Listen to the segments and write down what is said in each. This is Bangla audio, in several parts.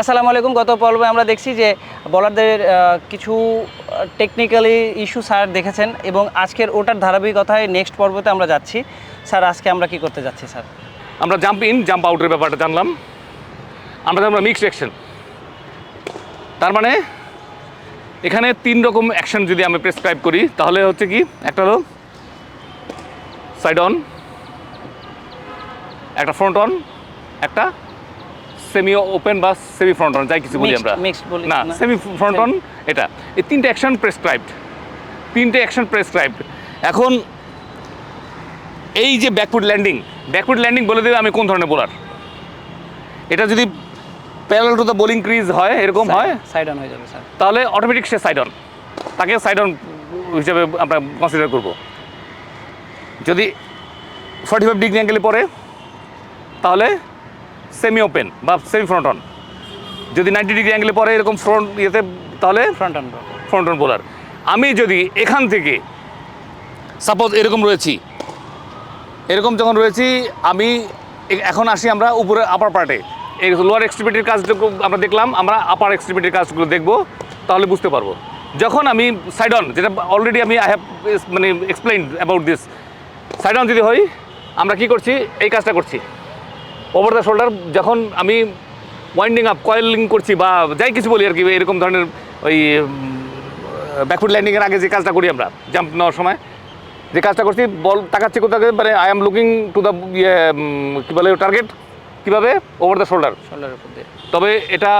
আসসালামু আলাইকুম। গত পর্বে আমরা দেখছি যে বলারদের কিছু টেকনিক্যালি ইস্যু স্যার দেখেছেন এবং আজকের ওটার ধারাবাহিকতায় নেক্সট পর্বতে আমরা যাচ্ছি। স্যার, আজকে আমরা কি করতে যাচ্ছি, স্যার? আমরা জাম্প ইন জাম্প আউটের ব্যাপারটা জানলাম। আমরা জানলাম মিক্সড অ্যাকশন তার মানে এখানে তিন রকম অ্যাকশন যদি আমি প্রেসক্রাইব করি, তাহলে হচ্ছে কি? একটা হলো সাইড অন একটা ফ্রন্ট অন একটা সেমি ওপেন বা সেমি ফ্রন্ট অন যাই কিছু বলি আমরা। না? সেমি ফ্রন্ট অন এটা। এই তিনটে অ্যাকশন প্রেসক্রাইবড তিনটে অ্যাকশন প্রেসক্রাইবড এখন এই যে ব্যাকফুট ল্যান্ডিং ব্যাকফুট ল্যান্ডিং বলে দেবে আমি কোন ধরনের বোলার এটা যদি parallel to the bowling crease হয় এরকম হয়? সাইড অন হয়ে যাবে স্যার তাহলে অটোমেটিক সে সাইড অন তাকে সাইড অন হিসেবে আমরা কনসিডার করব। যদি ফর্টি ফাইভ ডিগ্রি অ্যাঙ্গেলে পড়ে তাহলে সেমি ওপেন বা সেমি ফ্রন্ট অন যদি নাইনটি ডিগ্রি অ্যাঙ্গেলে পরে এরকম ফ্রন্ট ইয়েতে তাহলে front on front on bowler আমি যদি এখান থেকে সাপোজ এরকম রয়েছি এরকম যখন রয়েছি আমি এখন আসি আমরা উপরে আপার পার্টে এই লোয়ার এক্সট্রিবিটির কাজটুকু আমরা দেখলাম আমরা আপার এক্সট্রিবিটির কাজগুলো দেখব তাহলে বুঝতে পারব। যখন আমি সাইড অন যেটা অলরেডি আমি আই হ্যাভ মানে explain about this side on যদি হই আমরা কি করছি? এই কাজটা করছি। ওভার দ্য শোল্ডার যখন আমি ওয়াইন্ডিং আপ কয়েলিং করছি বা যাই কিছু বলি আর কি এরকম ধরনের ওই ব্যাকফুট ল্যান্ডিংয়ের আগে যে কাজটা করি আমরা জাম্প নেওয়ার সময় যে কাজটা করছি বল তাকাচ্ছি কোথাও মানে I am looking to the ইয়ে কী বলে টার্গেট কীভাবে? ওভার দ্য শোল্ডার শোল্ডারের উপর দিয়ে। তবে এটা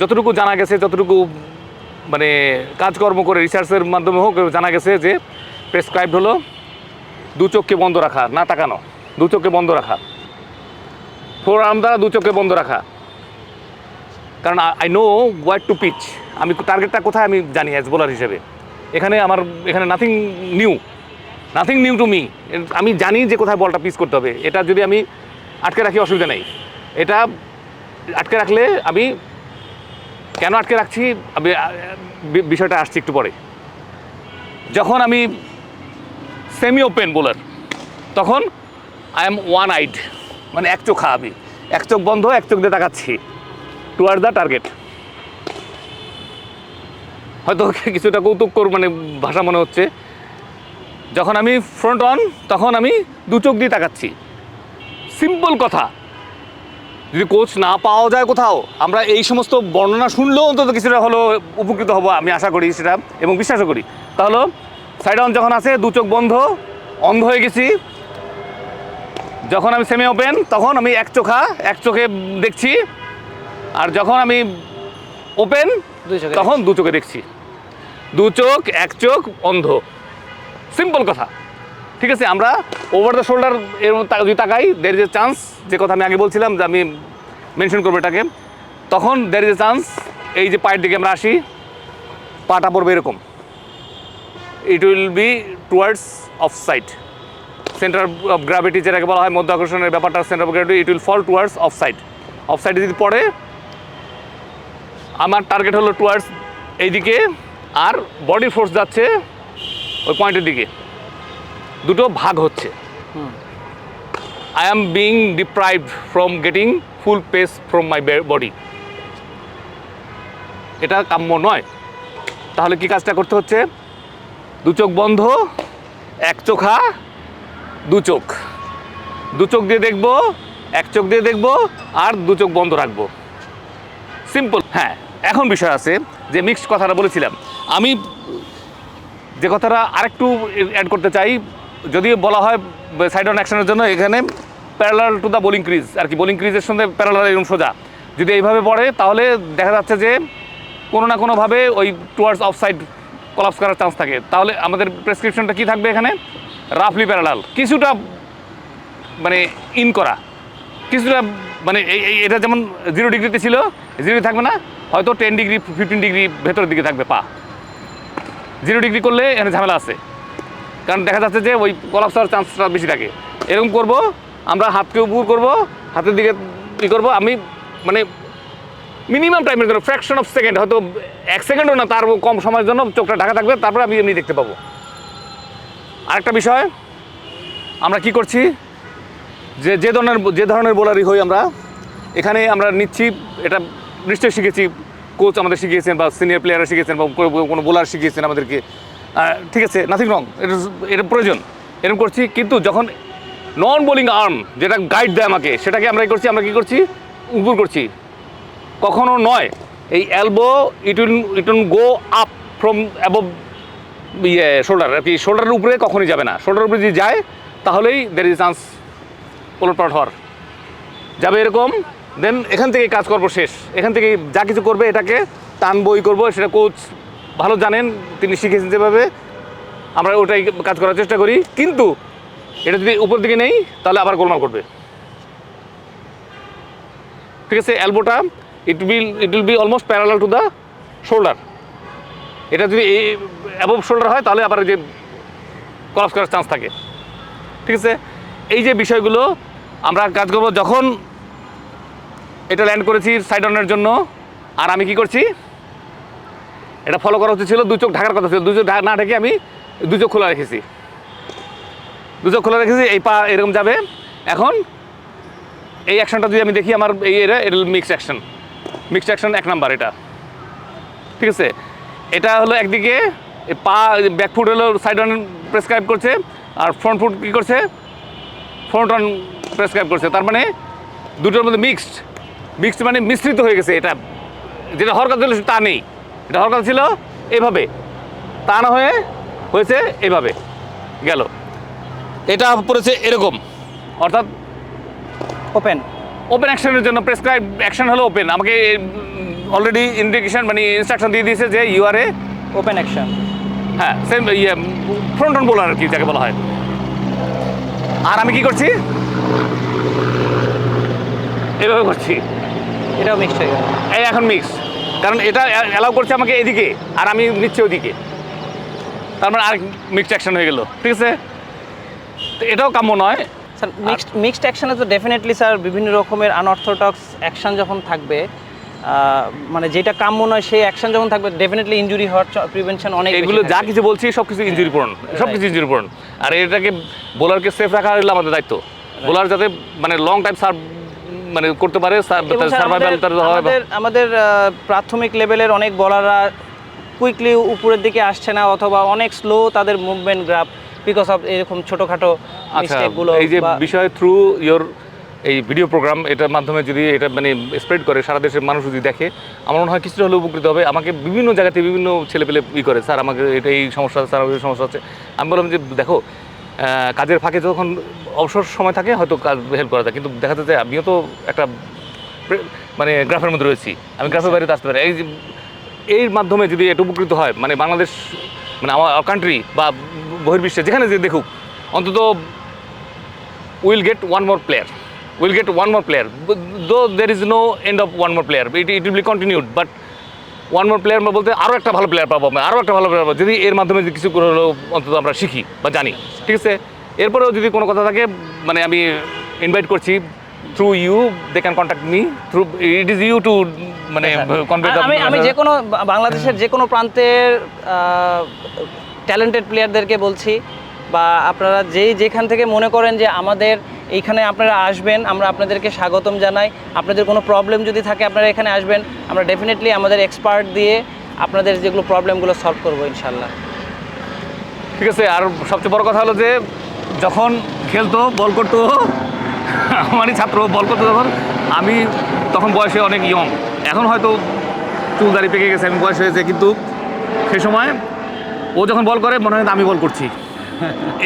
যতটুকু জানা গেছে যতটুকু মানে কাজকর্ম করে রিসার্চের মাধ্যমে হোক জানা গেছে যে প্রেসক্রাইবড হলো দু চোখকে বন্ধ রাখা না তাকানো। দু চোখকে বন্ধ রাখা। ফোর আর্ম দ্বারা দু চোখকে বন্ধ রাখা। কারণ I know what to pitch আমি টার্গেটটা কোথায় আমি জানি অ্যাজ বোলার হিসেবে। এখানে আমার, এখানে nothing new nothing new to me আমি জানি যে কোথায় বলটা পিচ করতে হবে। এটা যদি আমি আটকে রাখি, অসুবিধা নেই। এটা আটকে রাখলে আমি কেন আটকে রাখছি? আমি বিষয়টা আসছি একটু পরে। যখন আমি সেমি ওপেন বোলার তখন আই এম ওয়ান আইড মানে এক চোখা আমি। এক চোখ বন্ধ, এক চোখ দিয়ে তাকাচ্ছি। টুয়ার্ড দ্য টার্গেট হয়তো কিছুটা কৌতুককর মানে ভাষা মনে হচ্ছে। যখন আমি ফ্রন্ট অন তখন আমি দু চোখ দিয়ে তাকাচ্ছি। সিম্পল কথা। যদি কোচ না পাওয়া যায় কোথাও, আমরা এই সমস্ত বর্ণনা শুনলেও অন্তত কিছুটা হলো উপকৃত হব, আমি আশা করি সেটা, এবং বিশ্বাসও করি। তাহলে সাইড অন যখন আছে দু চোখ বন্ধ, অন্ধ হয়ে গেছি। যখন আমি সেমি ওপেন তখন আমি এক চোখা এক চোখে দেখছি। আর যখন আমি ওপেন তখন দু চোখে দেখছি। দু চোখ এক চোখ অন্ধ। সিম্পল কথা। ঠিক আছে আমরা ওভার দ্য শোল্ডার এর মধ্যে যদি তাকাই দের ইজ এ চান্স যে কথা আমি আগে বলছিলাম যে আমি মেনশন করব এটাকে। তখন দের ইজ এ চান্স এই যে পায়ের দিকে আমরা আসি পাটা পড়বে এরকম। It will be towards off side centre of gravity যেটাকে বলা হয় মধ্য আকর্ষণের ব্যাপারটা centre of gravity it will fall towards off side off সাইডে যদি পড়ে, আমার টার্গেট হলো টুয়ার্ডস এইদিকে, আর বডি ফোর্স যাচ্ছে ওই পয়েন্টের দিকে। দুটো ভাগ হচ্ছে। I am being deprive from getting full pace from my body এটা কাম্য নয়। তাহলে কি কাজটা করতে হচ্ছে? দু চোখ বন্ধ, এক চোখা দু চোখ। দু চোখ দিয়ে দেখব, এক চোখ দিয়ে দেখব, আর দু চোখ বন্ধ রাখব। সিম্পল হ্যাঁ এখন বিষয় আছে যে মিক্সড কথাটা বলেছিলাম। আমি যে কথাটা আরেকটু অ্যাড করতে চাই যদি বলা হয় সাইড অন অ্যাকশনের জন্য এখানে parallel to the bowling crease আর কি বোলিং ক্রিজের সঙ্গে প্যারালাল এরকম সোজা। যদি এইভাবে পড়ে, তাহলে দেখা যাচ্ছে যে কোনো না কোনোভাবে ওই টুয়ার্ডস অফ সাইড কলাপস করার চান্স থাকে। তাহলে আমাদের প্রেসক্রিপশনটা কী থাকবে এখানে? রাফলি প্যারালাল কিছুটা মানে ইন করা, কিছুটা মানে এই- এটা যেমন জিরো ডিগ্রিতে ছিল জিরো থাকবে না, হয়তো টেন ডিগ্রি ফিফটিন ডিগ্রি ভেতরের দিকে থাকবে পা। জিরো ডিগ্রি করলে এখানে ঝামেলা আছে, কারণ দেখা যাচ্ছে যে ওই কলাপস হওয়ার চান্সটা বেশি থাকে। এরকম করব, আমরা হাতকে উপর করব, হাতের দিকে ই করব, আমি মানে মিনিমাম টাইমের জন্য ফ্র্যাকশন অফ সেকেন্ড হয়তো এক সেকেন্ডও না, তার কম সময়ের জন্য চোখটা ঢাকা থাকবে, তারপরে আমি এমনি দেখতে পাবো। আরেকটা বিষয়, আমরা কি করছি? যে যে ধরনের যে ধরনের বোলারই হই আমরা, এখানে আমরা নিচ্ছি, এটা নিশ্চয়ই শিখেছি কোচ আমাদের শিখিয়েছেন বা সিনিয়র প্লেয়াররা শিখিয়েছেন বা কোনো- বোলার শিখিয়েছেন আমাদেরকে। ঠিক আছে নাথিং রং এটা এটা প্রয়োজন এরকম করছি, কিন্তু যখন নন বোলিং আর্ম যেটা গাইড দেয় আমাকে, সেটাকে আমরা করছি, আমরা কি করছি? উপর করছি। কখনো নয়, এই elbow it will it will go up from above ইয়ে শোল্ডার আর কি শোল্ডারের উপরে কখনই যাবে না। শোল্ডারের উপরে যদি যায়, তাহলেই দের ইজ চান্স ওলট পালট হওয়ার। যাবে এরকম দেন এখান থেকে কাজ করব শেষ। এখান থেকে যা কিছু করবে এটাকে টান বই করব, সেটা কোচ ভালো জানেন, তিনি শিখেছেন যেভাবে। আমরা ওটাই কাজ করার চেষ্টা করি। কিন্তু এটা যদি উপর দিকে নেই, তাহলে আবার গোলমাল করবে। ঠিক আছে অ্যালবোটা it will it will be almost parallel to the shoulder এটা যদি এই অ্যাবভ শোল্ডার হয়, তাহলে আবার যে ক্রস করার চান্স থাকে। ঠিক আছে? এই যে বিষয়গুলো, আমরা কাজ করব যখন এটা ল্যান্ড করেছি সাইড অনের জন্য। আর আমি কি করছি? এটা ফলো করা উচিত ছিল, দু চোখ ঢাকার কথা ছিল। দু চোখ না ঢেকে আমি দু চোখ খোলা রেখেছি। দু চোখ খোলা রেখেছি, এই পা এরকম যাবে। এখন এই অ্যাকশনটা যদি আমি দেখি, আমার এই এটা এটা মিক্সড অ্যাকশন মিক্সড অ্যাকশন এক নাম্বার এটা। ঠিক আছে? এটা হলো একদিকে পা ব্যাক ফুট হলো সাইড অন প্রেসক্রাইব করছে আর ফ্রন্ট ফুট কী করছে? ফ্রন্ট অন প্রেসক্রাইব করছে। তার মানে দুটোর মধ্যে মিক্সড মিক্সড মানে মিশ্রিত হয়ে গেছে এটা। যেটা হওয়ার কথা ছিল তা নেই। এটা হওয়ার কথা ছিল এভাবে। তা না হয়ে হয়েছে এভাবে। গেল। এটা পড়েছে এরকম। অর্থাৎ ওপেন ওপেন অ্যাকশনের জন্য প্রেসক্রাইব অ্যাকশন হলো ওপেন আমাকে অলরেডি ইন্ডিকেশন মানে ইনস্ট্রাকশন দিয়ে দিয়েছে যে you are a open action হ্যাঁ সেম ইয়ে ফ্রন্ট অন বোলার আর কি যাকে বলা হয়। আর আমি কি করছি? এভাবে করছি। এটাও মিক্স হয়ে গেল। এই এখন মিক্স কারণ এটা অ্যালাউ করছে আমাকে এদিকে আর আমি নিচ্ছি ওদিকে। তার মানে আর মিক্সড অ্যাকশন হয়ে গেল। ঠিক আছে? তো এটাও কাম্য নয়। স্যার মিক্সড মিক্সড অ্যাকশনে তো ডেফিনেটলি স্যার বিভিন্ন রকমের আনঅর্থোডক্স অ্যাকশন যখন থাকবে মানে যেটা কাম্য নয় সেই অ্যাকশন যখন থাকবে ডেফিনেটলি ইনজুরি হওয়ার প্রিভেনশন অনেক এগুলো যা কিছু বলছি সব কিছু ইঞ্জুরি পূরণ সব কিছু ইঞ্জুরি পূরণ। আর এটাকে বোলারকে সেফ রাখা হলো আমাদের দায়িত্ব। বোলার যাতে মানে লং টাইম সার্ভ মানে করতে পারে সার্ভাইভাল আমাদের- তার আমাদের আমাদের প্রাথমিক লেভেলের অনেক বলাররা কুইকলি উপরের দিকে আসছে না অথবা অনেক স্লো তাদের মুভমেন্ট গ্রাফ বিকজ অফ এরকম ছোটোখাটো আচ্ছা মিস্টেকগুলো এই যে বিষয় থ্রু ইয়োর এই ভিডিও প্রোগ্রাম এটার মাধ্যমে যদি এটা মানে স্প্রেড করে সারা দেশের মানুষ যদি দেখে আমার মনে হয় কিছুটা হলেও উপকৃত হবে। আমাকে বিভিন্ন জায়গাতে বিভিন্ন ছেলেপেলে ই করে স্যার আমাকে এটা এই সমস্যা আছে, স্যার আমার সমস্যা হচ্ছে আমি বললাম যে দেখো কাজের ফাঁকে যখন অবসর সময় থাকে হয়তো কাজ হেল্প করা যায়। কিন্তু দেখা যাচ্ছে আমিও তো একটা মানে গ্রাফের মধ্যে রয়েছি। আমি গ্রাফের বাইরে আসতে পারি এই এর মাধ্যমে যদি এটা উপকৃত হয় মানে বাংলাদেশ মানে আমার কান্ট্রি বা বহির্বিশ্বে যেখানে যে দেখুক অন্তত will get one more player. Will get one more player though there is no end of one more player it it will be continued but one more player বলতে আরও একটা ভালো প্লেয়ার পাবো আরও একটা ভালো প্লেয়ার পাবো যদি এর মাধ্যমে কিছু অন্তত আমরা শিখি বা জানি ঠিক আছে? এরপরেও যদি কোনো কথা থাকে মানে আমি ইনভাইট করছি through you they can contact me through it is you to মানে কনভে আর আমি আমি যে কোনো বাংলাদেশের যে কোনো প্রান্তের ট্যালেন্টেড প্লেয়ারদেরকে বলছি বা আপনারা যেই যেখান থেকে মনে করেন যে আমাদের এইখানে আপনারা আসবেন, আমরা আপনাদেরকে স্বাগতম জানাই। আপনাদের কোনো প্রবলেম যদি থাকে, আপনারা এখানে আসবেন। আমরা ডেফিনেটলি আমাদের এক্সপার্ট দিয়ে আপনাদের যেগুলো প্রবলেমগুলো সলভ করব ইনশাল্লাহ ঠিক আছে, আর সবচেয়ে বড় কথা হলো যে, যখন খেলতো বল করতো, আমারই ছাত্র বল করতো যখন আমি তখন বয়সে অনেক ইয়ং এখন হয়তো চুল দাড়ি পেকে গেছে, আমি বয়স হয়েছে, কিন্তু সে সময় ও যখন বল করে, মনে হয় আমি বল করছি।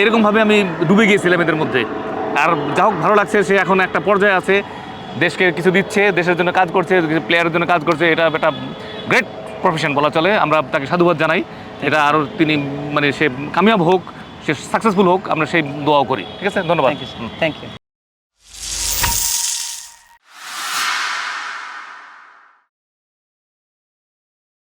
এরকমভাবে আমি ডুবে গিয়েছিলাম এদের মধ্যে। আর যা হোক ভালো লাগছে, সে এখন একটা পর্যায়ে আছে। দেশকে কিছু দিচ্ছে, দেশের জন্য কাজ করছে প্লেয়ারের জন্য কাজ করছে, এটা একটা গ্রেট প্রফেশন বলা চলে। আমরা তাকে সাধুবাদ জানাই। এটা আরও তিনি মানে সে কামিয়াব হোক, সে সাকসেসফুল হোক, আমরা সেই দোয়াও করি। ঠিক আছে? ধন্যবাদ। Thank you